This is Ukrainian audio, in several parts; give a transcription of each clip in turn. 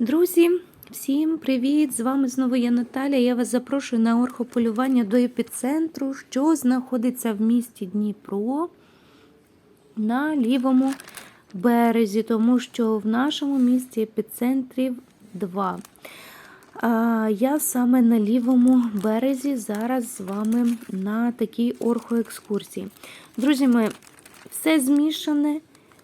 Друзі, всім привіт! З вами знову я Наталя. Я вас запрошую на орхополювання до епіцентру, що знаходиться в місті Дніпро на лівому березі, тому що в нашому місті епіцентрів два. А я саме на лівому березі зараз з вами на такій орхоекскурсії. Друзі мої, все змішане.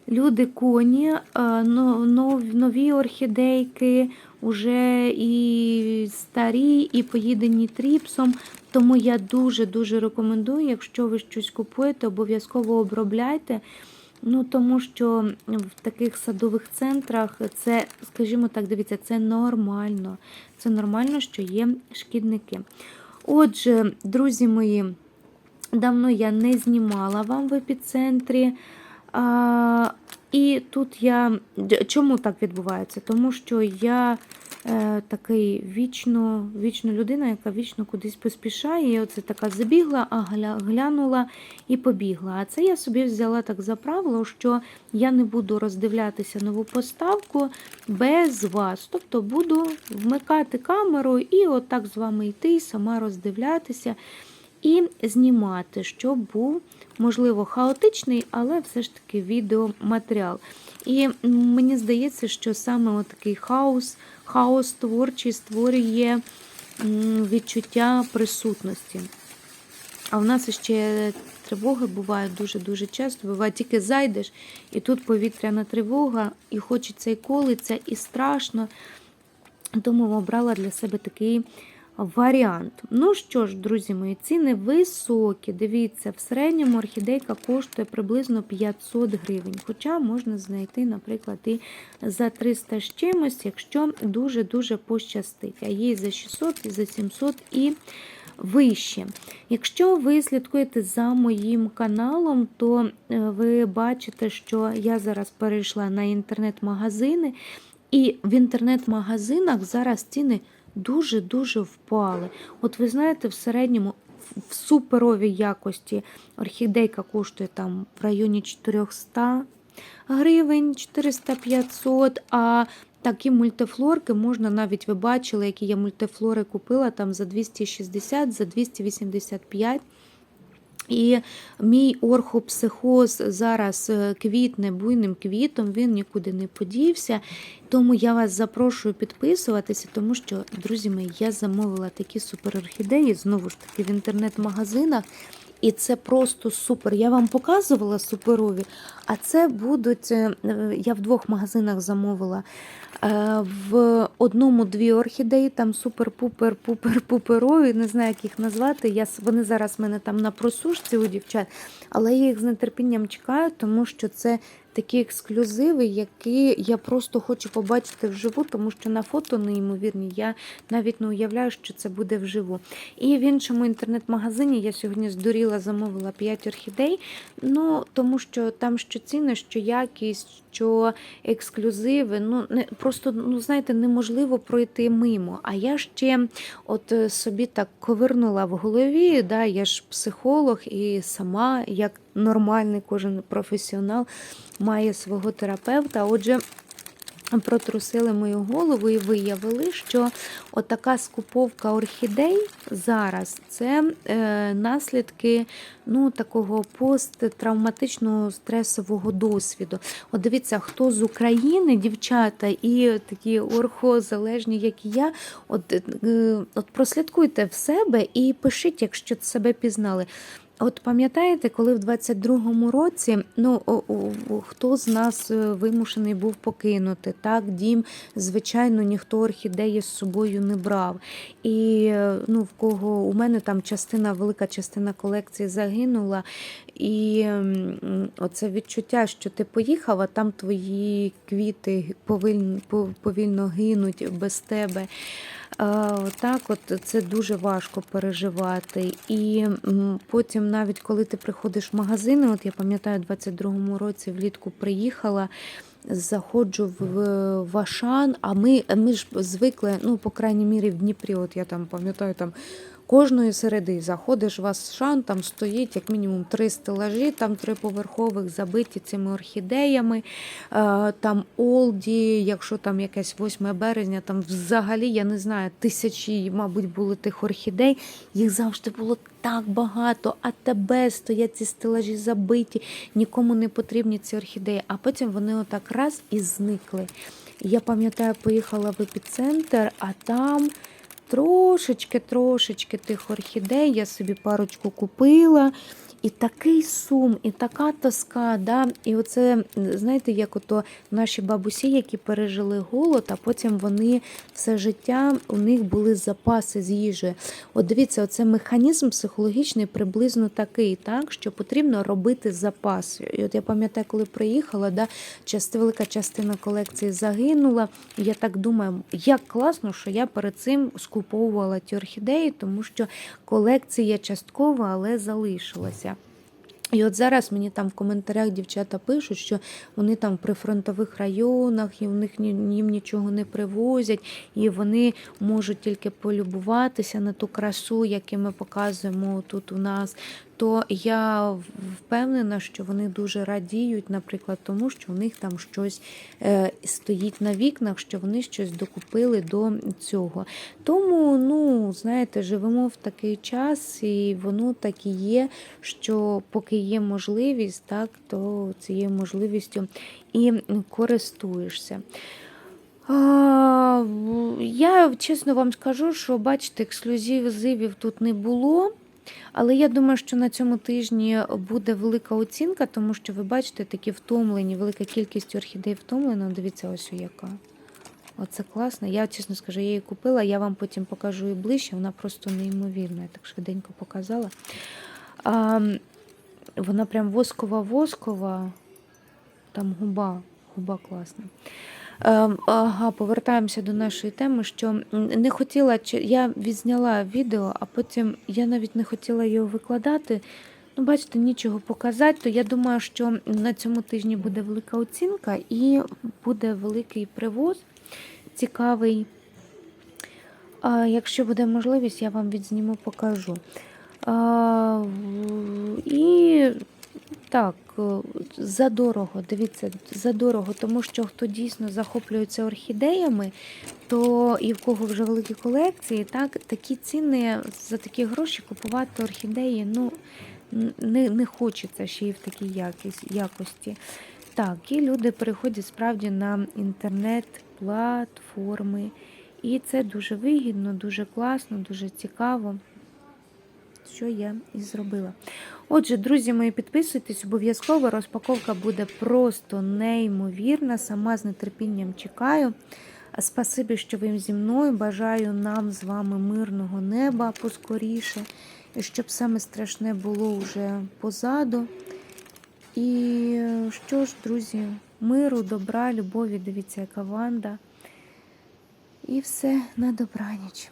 Люди коні, нов- нові орхідейки, уже і старі, і поїдені тріпсом. Тому я дуже-дуже рекомендую, якщо ви щось купуєте, обов'язково обробляйте. Ну, тому що в таких садових центрах це, скажімо так, дивіться, це нормально. Це нормально, що є шкідники. Отже, друзі мої, давно я не знімала вам в епіцентрі. А, і тут я. Чому так відбувається? Тому що я е, такий вічно, вічно людина, яка вічно кудись поспішає. І оце така забігла, а глянула і побігла. А це я собі взяла так за правило, що я не буду роздивлятися нову поставку без вас. Тобто буду вмикати камеру і отак з вами йти, сама роздивлятися і знімати, щоб був, можливо, хаотичний, але все ж таки відеоматеріал. І мені здається, що саме такий хаос, хаос творчий створює відчуття присутності. А в нас ще тривоги бувають дуже-дуже часто. Буває, тільки зайдеш, і тут повітряна тривога, і хочеться і колиться, і страшно. Тому обрала для себе такий варіант. Ну що ж, друзі мої, ціни високі. Дивіться, в середньому орхідейка коштує приблизно 500 гривень. Хоча можна знайти, наприклад, і за 300 з чимось, якщо дуже-дуже пощастить. А є за 600, і за 700 і вище. Якщо ви слідкуєте за моїм каналом, то е, ви бачите, що я зараз перейшла на інтернет-магазини, і в інтернет-магазинах зараз ціни дуже-дуже впали. От ви знаєте, в середньому в- суперовій якості орхідейка коштує там в районі 400 гривень, 400-500, а такі мультифлорки можна навіть ви бачили, які я мультифлори купила там за 260, за 285. І мій орхопсихоз зараз е, квітне буйним квітом, він нікуди не подівся. Тому я вас запрошую підписуватися, тому що, друзі мої, я замовила такі суперорхідеї, знову ж таки, в інтернет-магазинах. І це просто супер. Я вам показувала суперові, а це будуть. е, Я в двох магазинах замовила. Е, В одному дві орхідеї, там супер-пупер, пупер-пуперові, не знаю, як їх назвати. Я, вони зараз в мене там на просушці у дівчат, але я їх з нетерпінням чекаю, тому що це такі ексклюзиви, які я просто хочу побачити вживу, тому що на фото неймовірні. Я навіть не уявляю, що це буде вживу. І в іншому інтернет-магазині я сьогодні здуріла, замовила 5 орхідей. Ну, тому що там що ціни, що якість, що ексклюзиви. Ну, не, просто, ну, знаєте, неможливо пройти мимо. А я ще от е, собі так ковернула в голові, да, я ж психолог і сама, як нормальний кожен професіонал, має свого терапевта. Отже, протрусили мою голову і виявили, що отака скуповка орхідей зараз це е, наслідки ну, такого посттравматичного стресового досвіду. От дивіться, хто з України, дівчата і такі орхозалежні, як і я, от, е, от прослідкуйте в себе і пишіть, якщо себе пізнали. От пам'ятаєте, коли в 22-му році, ну хто з нас е, вимушений був покинути? Так, дім, звичайно, ніхто орхідеї з собою не брав. І е, ну, в кого у мене там частина, велика частина колекції загинула. І оце відчуття, що ти поїхав, а там твої квіти повільно, гинуть без тебе. Так, от це дуже важко переживати. І потім, навіть коли ти приходиш в магазини, от я пам'ятаю, у 22-му році влітку приїхала. Заходжу в в Ашан, а ми, ми ж звикли, ну, по крайній мірі, в Дніпрі, от я там пам'ятаю, там Кожної середи заходиш в вас шан, там стоїть як мінімум три стелажі, там триповерхових забиті цими орхідеями. Е, Там Олді, якщо там якесь 8 березня, там взагалі, я не знаю, тисячі, мабуть, були тих орхідей. Їх завжди було так багато, а тебе стоять ці стелажі забиті, нікому не потрібні ці орхідеї. А потім вони отак раз і зникли. Я пам'ятаю, поїхала в епіцентр, а там трошечки-трошечки тих орхідей. Я собі парочку купила. І такий сум, і така тоска. Да? І оце, знаєте, як ото наші бабусі, які пережили голод, а потім вони все життя у них були запаси з їжі. От дивіться, оце механізм психологічний приблизно такий, так, що потрібно робити запас. І от я пам'ятаю, коли приїхала, да, частина, велика частина колекції загинула. Я так думаю, як класно, що я перед цим скуповувала ті орхідеї, тому що колекція часткова, але залишилася. І от зараз мені там в коментарях дівчата пишуть, що вони там при фронтових районах, і в них їм нічого не привозять, і вони можуть тільки полюбуватися на ту красу, яку ми показуємо тут у нас. То я впевнена, що вони дуже радіють, наприклад, тому що у них там щось е, стоїть на вікнах, що вони щось докупили до цього. Тому, ну, знаєте, живемо в такий час, і воно так і є, що поки є можливість, так, то цією можливістю і користуєшся. Я чесно вам скажу, що бачите, ексклюзивів тут не було. Але я думаю, що на цьому тижні буде велика оцінка, тому що ви бачите такі втомлені, велика кількість орхідей втомлена. Дивіться, ось яка. Оце класно. Я чесно скажу, я її купила, я вам потім покажу і ближче. Вона просто неймовірна. Я так швиденько показала. А, Вона прям воскова-воскова. Там губа, губа класна. Ем, Ага, повертаємося до нашої теми, що не хотіла, я відзняла відео, а потім я навіть не хотіла його викладати. Ну, бачите, нічого показати, то я думаю, що на цьому тижні буде велика оцінка і буде великий привоз цікавий. А Якщо буде можливість, я вам відзніму, покажу. А, І так, задорого, дивіться, задорого, тому що хто дійсно захоплюється орхідеями, то і в кого вже великі колекції, так, такі ціни за такі гроші купувати орхідеї, ну, не не хочеться ще й в такій якість, якості. Так, і люди переходять справді на інтернет-платформи. І це дуже вигідно, дуже класно, дуже цікаво, що я і зробила. Отже, друзі мої, підписуйтесь, обов'язково розпаковка буде просто неймовірна. Сама з нетерпінням чекаю. Спасибі, що ви зі мною. Бажаю нам з вами мирного неба поскоріше, і щоб саме страшне було вже позаду. І що ж, друзі, миру, добра, любові, дивіться, яка ванда. І все на добраніч.